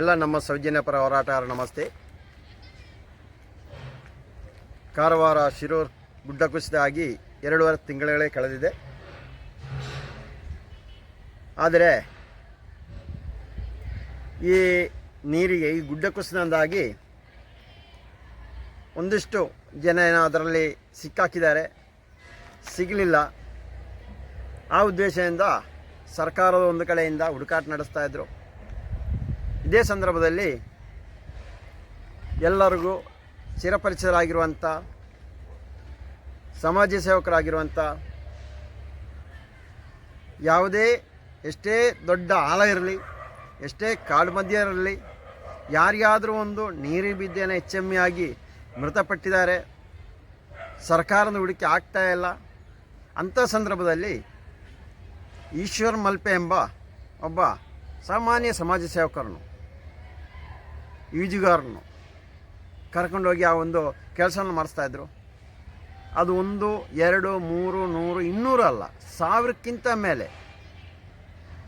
ಎಲ್ಲ ನಮ್ಮ ಸೌಜನ್ಯ ಪರ ಹೋರಾಟಗಾರ, ನಮಸ್ತೆ. ಕಾರವಾರ ಶಿರೂರ್ ಗುಡ್ಡ ಕುಸಿತ ಆಗಿ ಎರಡೂವರೆ ತಿಂಗಳೇ ಕಳೆದಿದೆ. ಆದರೆ ಈ ನೀರಿಗೆ, ಈ ಗುಡ್ಡ ಕುಸಿತದಿಂದಾಗಿ ಒಂದಿಷ್ಟು ಜನ ಅದರಲ್ಲಿ ಸಿಕ್ಕಾಕಿದ್ದಾರೆ. ಸಿಗಲಿಲ್ಲ. ಆ ಉದ್ದೇಶದಿಂದ ಸರ್ಕಾರದ ಒಂದು ಕಡೆಯಿಂದ ಹುಡುಕಾಟ ನಡೆಸ್ತಾ ಇದ್ದರು ಇದೇ ಸಂದರ್ಭದಲ್ಲಿ ಎಲ್ಲರಿಗೂ ಚಿರಪರಿಚಿತರಾಗಿರುವಂಥ, ಸಮಾಜ ಸೇವಕರಾಗಿರುವಂಥ, ಯಾವುದೇ ಎಷ್ಟೇ ದೊಡ್ಡ ಆಲ ಇರಲಿ, ಎಷ್ಟೇ ಕಾಡು ಮಧ್ಯ ಇರಲಿ, ಯಾರಿಗಾದರೂ ಒಂದು ನೀರಿ ಬಿದ್ದೇನೆ ಹೆಚ್ಚೆಮ್ಮೆಯಾಗಿ ಮೃತಪಟ್ಟಿದ್ದಾರೆ. ಸರ್ಕಾರದ ಹುಡುಕಿ ಆಗ್ತಾ ಇಲ್ಲ. ಅಂಥ ಸಂದರ್ಭದಲ್ಲಿ ಈಶ್ವರ್ ಮಲ್ಪೆ ಎಂಬ ಒಬ್ಬ ಸಾಮಾನ್ಯ ಸಮಾಜ ಸೇವಕರನ್ನು ಈಜುಗಾರನು ಕರ್ಕೊಂಡೋಗಿ ಆ ಒಂದು ಕೆಲಸವನ್ನು ಮಾಡಿಸ್ತಾಯಿದ್ರು ಅದು ಒಂದು, ಎರಡು, ಮೂರು, ನೂರು, ಇನ್ನೂರು ಅಲ್ಲ, ಸಾವಿರಕ್ಕಿಂತ ಮೇಲೆ.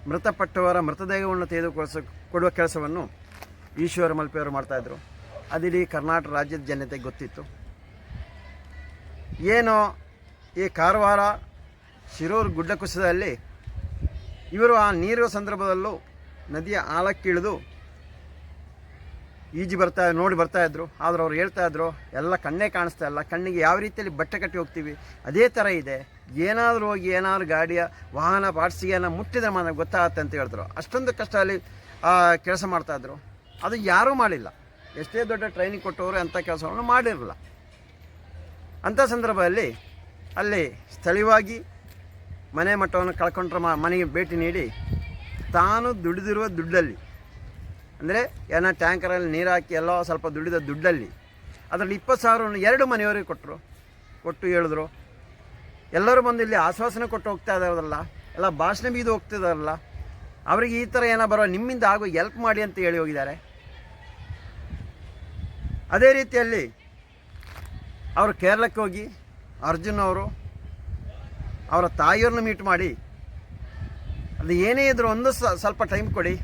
ಮೃತಪಟ್ಟವರ ಮೃತದೇಹವನ್ನು ತೆಗೆದುಕೊಳಿಸ, ಕೊಡುವ ಕೆಲಸವನ್ನು ಈಶ್ವರ ಮಲ್ಪೆಯವರು ಮಾಡ್ತಾಯಿದ್ರು ಅದಿಡೀ ಕರ್ನಾಟಕ ರಾಜ್ಯದ ಜನತೆಗೆ ಗೊತ್ತಿತ್ತು. ಏನೋ ಈ ಕಾರವಾರ ಶಿರೂರು ಗುಡ್ಡ ಕುಸಿತದಲ್ಲಿ ಇವರು ಆ ನೀರು ಸಂದರ್ಭದಲ್ಲೂ ನದಿಯ ಆಳಕ್ಕಿಳಿದು ಈಜಿ ಬರ್ತಾ, ನೋಡಿ ಬರ್ತಾ ಇದ್ರು. ಆದ್ರೆ ಅವ್ರು ಹೇಳ್ತಾ ಇದ್ರು, ಎಲ್ಲ ಕಣ್ಣೇ ಕಾಣಿಸ್ತಾ ಇಲ್ಲ. ಕಣ್ಣಿಗೆ ಯಾವ ರೀತಿಯಲ್ಲಿ ಬಟ್ಟೆ ಕಟ್ಟಿ ಹೋಗ್ತೀವಿ? ಅದೇ ಥರ ಇದೆ. ಏನಾದರೂ ಹೋಗಿ, ಏನಾದರೂ ಗಾಡಿಯ ವಾಹನ ಪಾರ್ಟ್ಸಿಗೆ ಏನೋ ಮುಟ್ಟಿದ್ರೆ ಮಾತ್ರ ಗೊತ್ತಾಗತ್ತೆ ಅಂತ ಹೇಳಿದ್ರು. ಅಷ್ಟೊಂದು ಕಷ್ಟ ಅಲ್ಲಿ ಕೆಲಸ ಮಾಡ್ತಾಯಿದ್ರು ಅದು ಯಾರೂ ಮಾಡಿಲ್ಲ. ಎಷ್ಟೇ ದೊಡ್ಡ ಟ್ರೈನಿಂಗ್ ಕೊಟ್ಟವರು ಅಂಥ ಕೆಲಸವನ್ನು ಮಾಡಿರಲಿಲ್ಲ. ಅಂಥ ಸಂದರ್ಭದಲ್ಲಿ ಅಲ್ಲಿ ಸ್ಥಳೀಯವಾಗಿ ಮನೆ ಮಟ್ಟವನ್ನು ಕಳ್ಕೊಂಡ್ರೆ ಮನೆಗೆ ಭೇಟಿ ನೀಡಿ, ತಾನು ದುಡಿದಿರುವ ದುಡ್ಡಲ್ಲಿ ಅಂದರೆ ಏನೋ ಟ್ಯಾಂಕರಲ್ಲಿ ನೀರು ಹಾಕಿ ಎಲ್ಲೋ ಸ್ವಲ್ಪ ದುಡಿದ ದುಡ್ಡಲ್ಲಿ. ಅದರಲ್ಲಿ ಇಪ್ಪತ್ತು ಸಾವಿರವನ್ನು ಎರಡು ಮನೆಯವರಿಗೆ ಕೊಟ್ಟರು ಕೊಟ್ಟು ಹೇಳಿದ್ರು. ಎಲ್ಲರೂ ಬಂದು ಇಲ್ಲಿ ಆಶ್ವಾಸನೆ ಕೊಟ್ಟು ಹೋಗ್ತಾ ಇದ್ದಾರಲ್ಲ ಎಲ್ಲ ಭಾಷಣ ಬೀದು ಹೋಗ್ತಿದಾರಲ್ಲ ಅವರಿಗೆ ಈ ಥರ ಏನೋ ಬರೋ ನಿಮ್ಮಿಂದ ಆಗೋ ಎಲ್ಪ್ ಮಾಡಿ ಅಂತ ಹೇಳಿ ಹೋಗಿದ್ದಾರೆ. ಅದೇ ರೀತಿಯಲ್ಲಿ ಅವರು ಕೇರಳಕ್ಕೆ ಹೋಗಿ ಅರ್ಜುನ್ ಅವರು ಅವರ ತಾಯಿಯವ್ರನ್ನ ಮೀಟ್ ಮಾಡಿ. ಅದು ಏನೇ ಇದ್ರೂ ಒಂದು ಸ್ವಲ್ಪ ಟೈಮ್ ಕೊಡಿ.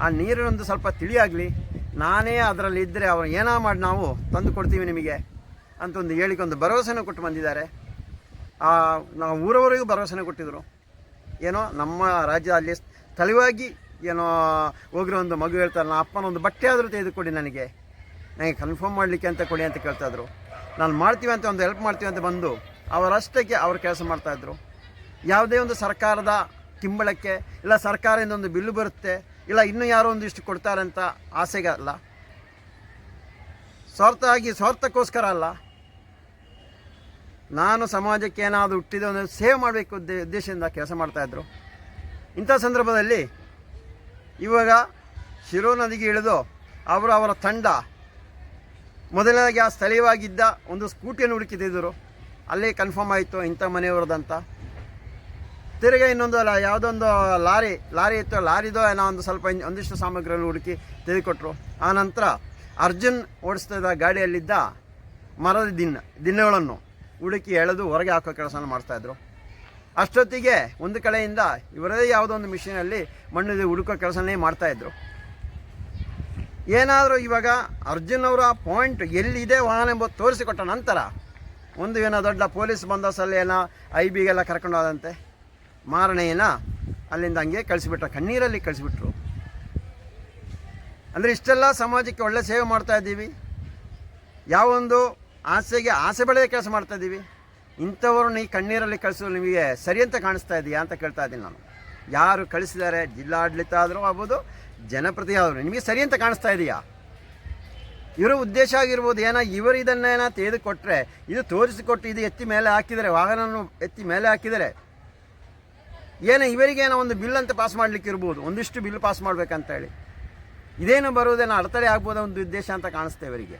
ಆ ನೀರಿನೊಂದು ಸ್ವಲ್ಪ ತಿಳಿಯಾಗಲಿ. ನಾನೇ ಅದರಲ್ಲಿ ಇದ್ದರೆ ಅವ್ರು ಏನೋ ಮಾಡಿ ನಾವು ತಂದು ಕೊಡ್ತೀವಿ ನಿಮಗೆ ಅಂತ ಒಂದು ಹೇಳಿಕೆ ಒಂದು ಭರವಸೆನೂ ಕೊಟ್ಟು ಬಂದಿದ್ದಾರೆ. ಆ, ನಾವು ಊರವರೆಗೂ ಭರವಸೆನೂ ಕೊಟ್ಟಿದ್ದರು ಏನೋ ನಮ್ಮ ರಾಜ್ಯ ಅಲ್ಲಿ ಸ್ಥಳೀಯವಾಗಿ ಏನೋ ಹೋಗಿರೋ ಒಂದು ಮಗು ಹೇಳ್ತಾರೆ ನಾ ಅಪ್ಪನ ಒಂದು ಬಟ್ಟೆ ಆದರೂ ತೆಗೆದುಕೊಡಿ ನನಗೆ. ನನಗೆ ಕನ್ಫರ್ಮ್ ಮಾಡಲಿಕ್ಕೆ ಅಂತ ಕೊಡಿ ಅಂತ ಕೇಳ್ತಾಯಿದ್ರು ನಾನು ಮಾಡ್ತೀವಿ ಅಂತ ಒಂದು ಹೆಲ್ಪ್ ಮಾಡ್ತೀವಿ ಅಂತ ಬಂದು ಅವರಷ್ಟಕ್ಕೆ ಅವ್ರು ಕೆಲಸ ಮಾಡ್ತಾಯಿದ್ರು ಯಾವುದೇ ಒಂದು ಸರ್ಕಾರದ ಕಿಂಬಳಕ್ಕೆ ಇಲ್ಲ ಸರ್ಕಾರದಿಂದ ಒಂದು ಬಿಲ್ಲು ಬರುತ್ತೆ ಇಲ್ಲ, ಇನ್ನೂ ಯಾರೋ ಒಂದಿಷ್ಟು ಕೊಡ್ತಾರೆ ಅಂತ ಆಸೆಗೆ ಅಲ್ಲ. ಸ್ವಾರ್ಥ ಆಗಿ, ಸ್ವಾರ್ಥಕ್ಕೋಸ್ಕರ ಅಲ್ಲ. ನಾನು ಸಮಾಜಕ್ಕೆ ಏನಾದರೂ ಹುಟ್ಟಿದೆ ಒಂದು ಸೇವ್ ಮಾಡಬೇಕು ಉದ್ದೇ, ಉದ್ದೇಶದಿಂದ ಕೆಲಸ ಮಾಡ್ತಾಯಿದ್ರು ಇಂಥ ಸಂದರ್ಭದಲ್ಲಿ ಇವಾಗ ಶಿರೋ ನದಿಗೆ ಇಳಿದು ಅವರು ಅವರ ತಂಡ ಮೊದಲನೇದಾಗಿ ಆ ಸ್ಥಳೀಯವಾಗಿದ್ದ ಒಂದು ಸ್ಕೂಟಿಯನ್ನು ಹುಡುಕಿದ್ದರು ಅಲ್ಲೇ ಕನ್ಫರ್ಮ್ ಆಯಿತು ಇಂಥ ಮನೆಯವ್ರದಂತ. ತಿರುಗಿ ಇನ್ನೊಂದು ಲ ಯಾವುದೊಂದು ಲಾರಿ ಲಾರಿ ಇತ್ತು, ಲಾರಿದೋ ಏನೋ ಒಂದು ಸ್ವಲ್ಪ ಒಂದಿಷ್ಟು ಸಾಮಗ್ರಿಯನ್ನು ಹುಡುಕಿ ತಿಳಿಕೊಟ್ರು ಆ ನಂತರ ಅರ್ಜುನ್ ಓಡಿಸ್ತಾ ಇದ್ದ ಗಾಡಿಯಲ್ಲಿದ್ದ ಮರದ ದಿನ, ದಿನಗಳನ್ನು ಹುಡುಕಿ ಎಳೆದು ಹೊರಗೆ ಹಾಕೋ ಕೆಲಸನ ಮಾಡ್ತಾಯಿದ್ರು ಅಷ್ಟೊತ್ತಿಗೆ ಒಂದು ಕಡೆಯಿಂದ ಇವರದೇ ಯಾವುದೋ ಒಂದು ಮಿಷಿನಲ್ಲಿ ಮಣ್ಣು ಹುಡುಕೋ ಕೆಲಸನೇ ಮಾಡ್ತಾಯಿದ್ರು ಏನಾದರೂ ಇವಾಗ ಅರ್ಜುನ್ ಅವರ ಪಾಯಿಂಟ್ ಎಲ್ಲಿದೆ ವಾಹನ ಎಂಬುದು ತೋರಿಸಿಕೊಟ್ಟ ನಂತರ ಒಂದು ಏನೋ ದೊಡ್ಡ ಪೊಲೀಸ್ ಬಂದೋಬಸ್ತಲ್ಲಿ ಏನೋ ಐ ಬಿಗೆಲ್ಲ ಕರ್ಕೊಂಡು ಹೋದಂತೆ. ಮಾರನೇ ಅಲ್ಲಿಂದ ಹಂಗೆ ಕಳಿಸಿಬಿಟ್ರು, ಕಣ್ಣೀರಲ್ಲಿ ಕಳಿಸಿಬಿಟ್ರು. ಅಂದರೆ ಇಷ್ಟೆಲ್ಲ ಸಮಾಜಕ್ಕೆ ಒಳ್ಳೆ ಸೇವೆ ಮಾಡ್ತಾ ಇದ್ದೀವಿ. ಯಾವೊಂದು ಆಸೆಗೆ ಆಸೆ ಬೆಳೆದ ಕೆಲಸ ಮಾಡ್ತಾ ಇದ್ದೀವಿ. ಇಂಥವ್ರನ್ನ ಈ ಕಣ್ಣೀರಲ್ಲಿ ಕಳಿಸೋದು ನಿಮಗೆ ಸರಿ ಅಂತ ಕಾಣಿಸ್ತಾ ಇದೆಯಾ ಅಂತ ಕೇಳ್ತಾ ಇದ್ದೀನಿ ನಾನು. ಯಾರು ಕಳಿಸಿದ್ದಾರೆ, ಜಿಲ್ಲಾಡಳಿತ ಆದರೂ ಆಗ್ಬೋದು, ಜನಪ್ರತಿನಿಧಿ ಆದರೂ ನಿಮಗೆ ಸರಿ ಅಂತ ಕಾಣಿಸ್ತಾ ಇದೆಯಾ? ಇವರ ಉದ್ದೇಶ ಆಗಿರ್ಬೋದು, ಏನೋ ಇವರು ಇದನ್ನೇನೋ ತೆಗೆದುಕೊಟ್ರೆ, ಇದು ತೋರಿಸಿಕೊಟ್ಟು ಇದು ಎತ್ತಿ ಮೇಲೆ ಹಾಕಿದರೆ, ವಾಹನವನ್ನು ಎತ್ತಿ ಮೇಲೆ ಹಾಕಿದರೆ ಏನೋ ಇವರಿಗೇನೋ ಒಂದು ಬಿಲ್ ಅಂತ ಪಾಸ್ ಮಾಡಲಿಕ್ಕೆ ಇರ್ಬೋದು, ಒಂದಿಷ್ಟು ಬಿಲ್ ಪಾಸ್ ಮಾಡಬೇಕಂತ ಹೇಳಿ ಇದೇನು ಬರುವುದೇನೋ ಅಡತಡೆ ಆಗ್ಬೋದ ಒಂದು ಉದ್ದೇಶ ಅಂತ ಕಾಣಿಸ್ತೆ ಇವರಿಗೆ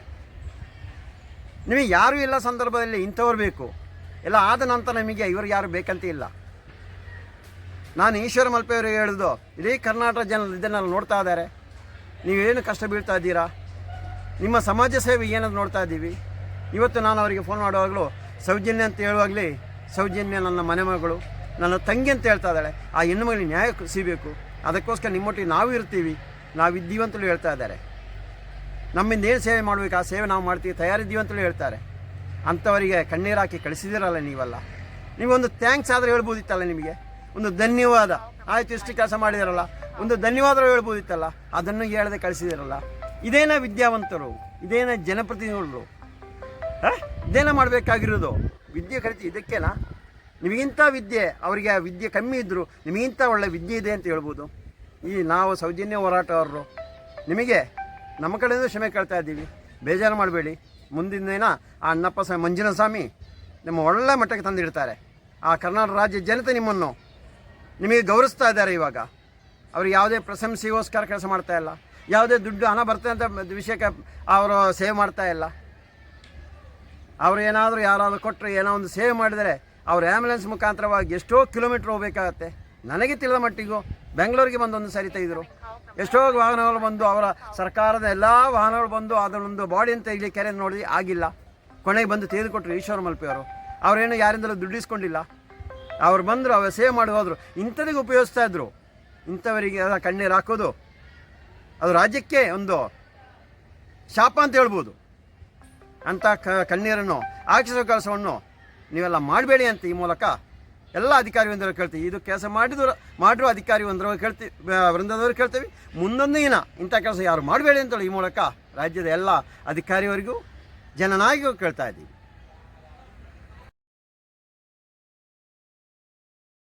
ನಿಮಗೆ ಯಾರೂ ಇಲ್ಲ ಸಂದರ್ಭದಲ್ಲಿ ಇಂಥವ್ರು ಬೇಕು, ಎಲ್ಲ ಆದ ನಂತರ ನಿಮಗೆ ಇವರು ಯಾರು ಬೇಕಂತ ಇಲ್ಲ. ನಾನು ಈಶ್ವರ ಮಲ್ಪೆಯವರಿಗೆ ಹೇಳಿದ್ದು ಇಡೀ ಕರ್ನಾಟಕ ಜನ ಇದನ್ನೆಲ್ಲ ನೋಡ್ತಾ ಇದ್ದಾರೆ. ನೀವೇನು ಕಷ್ಟ ಬೀಳ್ತಾ ಇದ್ದೀರಾ? ನಿಮ್ಮ ಸಮಾಜ ಸೇವೆ ಏನದು ನೋಡ್ತಾ ಇದ್ದೀವಿ. ಇವತ್ತು ನಾನು ಅವರಿಗೆ ಫೋನ್ ಮಾಡುವಾಗಲೂ, ಸೌಜನ್ಯ ಅಂತ ಹೇಳುವಾಗಲೇ, ಸೌಜನ್ಯ ನನ್ನ ಮನೆ ಮಗಳು ನನ್ನ ತಂಗಿ ಅಂತ ಹೇಳ್ತಾ ಇದ್ದಾಳೆ. ಆ ಹೆಣ್ಣುಮಗಳಿಗೆ ನ್ಯಾಯ ಸಿಗಬೇಕು. ಅದಕ್ಕೋಸ್ಕರ ನಿಮ್ಮೊಟ್ಟಿಗೆ ನಾವು ಇರ್ತೀವಿ. ನಾವಿದ್ದೀವಿ ಅಂತಲೂ ಹೇಳ್ತಾ ಇದ್ದಾರೆ. ನಮ್ಮಿಂದ ಏನು ಸೇವೆ ಮಾಡಬೇಕು, ಆ ಸೇವೆ ನಾವು ಮಾಡ್ತೀವಿ, ತಯಾರಿದ್ದೀವಿ ಅಂತಲೂ ಹೇಳ್ತಾರೆ. ಅಂಥವರಿಗೆ ಕಣ್ಣೀರು ಹಾಕಿ ಕಳಿಸಿದಿರಲ್ಲ ನೀವಲ್ಲ. ನೀವೊಂದು ಥ್ಯಾಂಕ್ಸ್ ಆದರೂ ಹೇಳ್ಬೋದಿತ್ತಲ್ಲ ನಿಮಗೆ? ಒಂದು ಧನ್ಯವಾದ. ಆಯಿತು, ಇಷ್ಟು ಕೆಲಸ ಮಾಡಿದಿರಲ್ಲ. ಒಂದು ಧನ್ಯವಾದ ಹೇಳ್ಬೋದಿತ್ತಲ್ಲ. ಅದನ್ನು ಹೇಳದೆ ಕಳಿಸಿದಿರಲ್ಲ. ಇದೇನ ವಿದ್ಯಾವಂತರು, ಇದೇನ ಜನಪ್ರತಿನಿಧಿಗಳು? ಇದೇನ ಮಾಡಬೇಕಾಗಿರೋದು? ವಿದ್ಯೆ ಕಲಿತು ಇದಕ್ಕೇನಾ? ನಿಮಗಿಂತ ವಿದ್ಯೆ, ಅವರಿಗೆ ಆ ವಿದ್ಯೆ ಕಮ್ಮಿ ಇದ್ದರು ನಿಮಗಿಂತ ಒಳ್ಳೆ ವಿದ್ಯೆ ಇದೆ ಅಂತ ಹೇಳ್ಬೋದು. ಈ ನಾವು ಸೌಜನ್ಯ ಹೋರಾಟಗಾರರು, ನಿಮಗೆ ನಮ್ಮ ಕಡೆಯಿಂದ ಕ್ಷಮೆ ಕೇಳ್ತಾ ಇದ್ದೀವಿ. ಬೇಜಾರು ಮಾಡಬೇಡಿ. ಮುಂದಿನ ದಿನ ಆ ಅಣ್ಣಪ್ಪ ಸ್ವಾಮಿ ಮಂಜುನ ಸ್ವಾಮಿ ನಿಮ್ಮ ಒಳ್ಳೆ ಮಟ್ಟಕ್ಕೆ ತಂದಿಡ್ತಾರೆ. ಆ ಕರ್ನಾಟಕ ರಾಜ್ಯ ಜನತೆ ನಿಮ್ಮನ್ನು ನಿಮಗೆ ಗೌರವಿಸ್ತಾ ಇದ್ದಾರೆ ಇವಾಗ. ಅವ್ರಿಗೆ ಯಾವುದೇ ಪ್ರಶಂಸೆಗೋಸ್ಕರ ಕೆಲಸ ಮಾಡ್ತಾ ಇಲ್ಲ. ಯಾವುದೇ ದುಡ್ಡು ಹಣ ಬರ್ತದೆ ಅಂತ ವಿಷಯಕ್ಕೆ ಅವರು ಸೇವ್ ಮಾಡ್ತಾ ಇಲ್ಲ. ಅವರು ಏನಾದರೂ ಯಾರಾದರೂ ಕೊಟ್ಟರೆ ಏನೋ ಒಂದು ಸೇವ್ ಮಾಡಿದರೆ ಅವ್ರು ಆ್ಯಂಬುಲೆನ್ಸ್ ಮುಖಾಂತರವಾಗಿ ಎಷ್ಟೋ ಕಿಲೋಮೀಟ್ರ್ ಹೋಗಬೇಕಾಗತ್ತೆ. ನನಗೆ ತಿಳಿದ ಮಟ್ಟಿಗೂ ಬೆಂಗಳೂರಿಗೆ ಬಂದೊಂದು ಸರಿ ತೆಗೆದರು. ಎಷ್ಟೋ ವಾಹನಗಳು ಬಂದು ಅವರ ಸರ್ಕಾರದ ಎಲ್ಲ ವಾಹನಗಳು ಬಂದು ಅದನ್ನೊಂದು ಬಾಡಿ ಅಂತ ಇಲ್ಲಿ ಕೆರೆ ನೋಡಿ ಆಗಿಲ್ಲ. ಕೊನೆಗೆ ಬಂದು ತೆಗೆದುಕೊಟ್ರು ಈಶ್ವರ ಮಲ್ಪಿಯವರು ಅವರೇನು ಯಾರಿಂದಲೂ ದುಡ್ಡಿಸ್ಕೊಂಡಿಲ್ಲ. ಅವ್ರು ಬಂದರು, ಅವ್ರು ಸೇವ್ ಮಾಡಿ ಹೋದರು. ಇಂಥದಿಗೆ ಉಪಯೋಗಿಸ್ತಾ ಇದ್ರು. ಇಂಥವರಿಗೆ ಕಣ್ಣೀರು ಹಾಕೋದು. ಅದು ರಾಜ್ಯಕ್ಕೆ ಒಂದು ಶಾಪ ಅಂತ ಹೇಳ್ಬೋದು. ಅಂಥ ಕಣ್ಣೀರನ್ನು ಹಾಕಿಸೋ ಕೆಲಸವನ್ನು ನೀವೆಲ್ಲ ಮಾಡಬೇಡಿ ಅಂತ ಈ ಮೂಲಕ ಎಲ್ಲ ಅಧಿಕಾರಿ ಒಂದರು ಕೇಳ್ತೀವಿ. ಇದು ಕೆಲಸ ಮಾಡಿದ್ರು, ಮಾಡಿರೋ ಅಧಿಕಾರಿ ಒಂದರ ಕೇಳ್ತೀವಿ ವೃಂದದವರು ಕೇಳ್ತೀವಿ. ಮುಂದೊಂದು ದಿನ ಇಂಥ ಕೆಲಸ ಯಾರು ಮಾಡಬೇಡಿ ಅಂತೇಳಿ ಈ ಮೂಲಕ ರಾಜ್ಯದ ಎಲ್ಲ ಅಧಿಕಾರಿಯವರಿಗೂ ಜನನಾಗಿಯೂ ಕೇಳ್ತಾ ಇದ್ದೀವಿ.